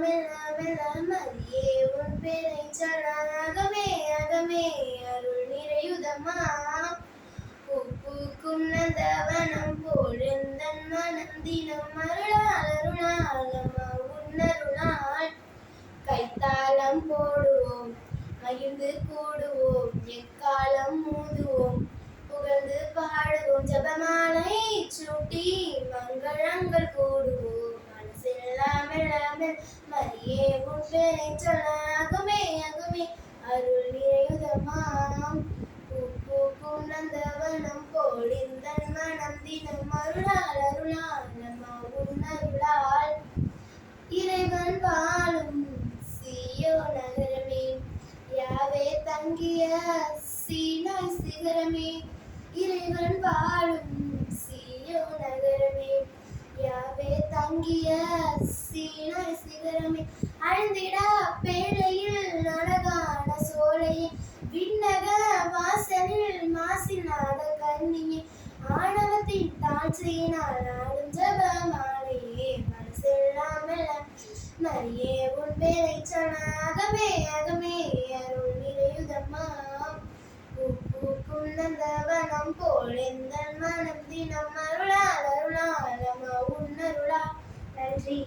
மெல்ல மெல்ல மரியே உன் பேரை சொல்லாகவே அகமே அகமே அருள் நிறையுதமா பூக்கும் நந்தவனம் போழுந்தன் மனம் தினம் அருளால் அருளாலம்மா உன்னருளால் கைத்தாளம் போடுவோம் மகிழ்ந்து கூடுவோம் எக்காலம் மூதுவோம் புகழ்ந்து பாடுவோம் ஜபமாலை சுட்டி மங்களங்கள் எல்லாமல் மரியே உன் பேரை சொல்லாகுமே அகுமே. அருள் நிறையுதமாம் பூ பூக்கும் நந்தவனம் போலிந்தன் மனம் தினம் அருளால் அருளால் நம்ம உன்னருளால் இறைவன் வாழும் சியோ நகரமே யாவே தங்கிய சீனாய் சிகரமே. இறைவன் வாழும் சியோ நகரமே யாவே தங்கிய மாற்றினால் நாடும் ஜபமாலையே மனசில்லாமல் மரியே உன் வேலை சனாகமே அகமே அருள் நிறையுதம்மா பூக்கும் நந்தவனம் போல் எந்த மனம் நன்றி.